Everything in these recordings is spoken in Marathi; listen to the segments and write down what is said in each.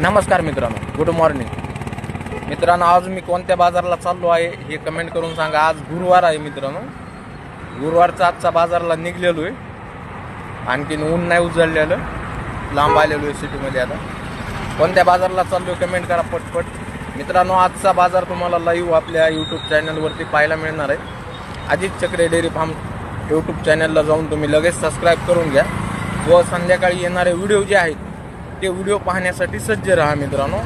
नमस्कार मित्रांनो गुड मॉर्निंग. मित्रांनो आज मी कोणत्या बाजारला चाललो आहे हे कमेंट करून सांगा. आज गुरुवार आहे मित्रांनो. गुरुवारचा आजचा बाजारला निघलेलो आहे. आणखीन ऊन नाही उजळलेलं. लांब आलेलो आहे सिटीमध्ये आता. कोणत्या बाजारला चाललो आहे कमेंट करा पटपट. मित्रांनो आजचा बाजार तुम्हाला लाईव्ह आपल्या यूट्यूब चॅनलवरती पाहायला मिळणार आहे. अजित चक्रे डेअरी फार्म यूट्यूब चॅनलला जाऊन तुम्ही लगेच सबस्क्राईब करून घ्या. व संध्याकाळी येणारे व्हिडिओ जे आहेत ते व्हिडिओ पाहण्यासाठी सज्ज राहा मित्रांनो.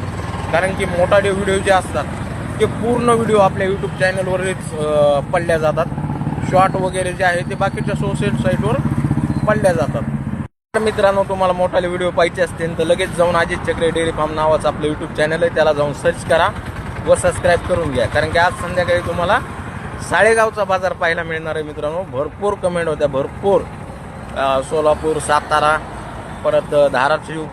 कारण की मोठाडे व्हिडिओ जे असतात ते पूर्ण व्हिडिओ आपल्या यूट्यूब चॅनलवरच पडल्या जातात. शॉर्ट वगैरे जे आहे ते बाकीच्या सोशल साईटवर पडल्या जातात. तर मित्रांनो तुम्हाला मोठाले व्हिडिओ पाहिजे असतील तर लगेच जाऊन अजित चक्रे डेअरी फार्म नावाचं आपलं यूट्यूब चॅनल आहे त्याला जाऊन सर्च करा व सबस्क्राईब करून घ्या. कारण की आज संध्याकाळी तुम्हाला साळेगावचा बाजार पाहायला मिळणार आहे मित्रांनो. भरपूर कमेंट होत्या भरपूर. सोलापूर सातारा परत धाराशिव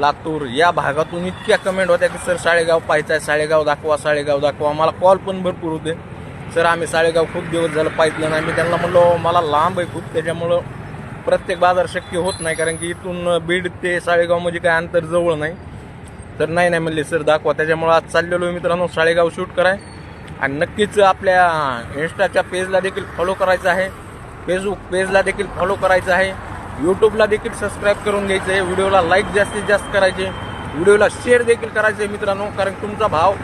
लातूर या भागातून इतक्या कमेंट होत्या की सर साळेगाव पाहायचं आहे साळेगाव दाखवा साळेगाव दाखवा. मला कॉल पण भरपूर होते. सर आम्ही साळेगाव खूप दिवस झालं पाहितलं नाही. मी त्यांना म्हणलो हो, मला लांब आहे खूप. त्याच्यामुळं प्रत्येक बाजार शक्य होत नाही कारण की इथून बीड ते साळेगाव म्हणजे काय अंतर जवळ नाही. तर नाही नाही म्हणले सर दाखवा. त्याच्यामुळं आज चाललेलो आहे मित्रांनो साळेगाव शूट कराय. आणि नक्कीच आपल्या इन्स्टाच्या पेजला देखील फॉलो करायचं आहे. फेसबुक पेजला देखील फॉलो करायचं आहे. यूट्यूबला देखील सबस्क्राईब करून घ्यायचं आहे व्हिडिओला लाईक जास्तीत जास्त करायचे. व्हिडिओला शेअर देखील करायचे मित्रांनो. कारण तुमचा भाव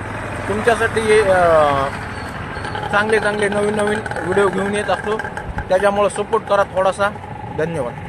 तुमच्यासाठी हे, चांगले चांगले नवीन नवीन व्हिडिओ घेऊन येत असतो. त्याच्यामुळं सपोर्ट करा थोडासा. धन्यवाद.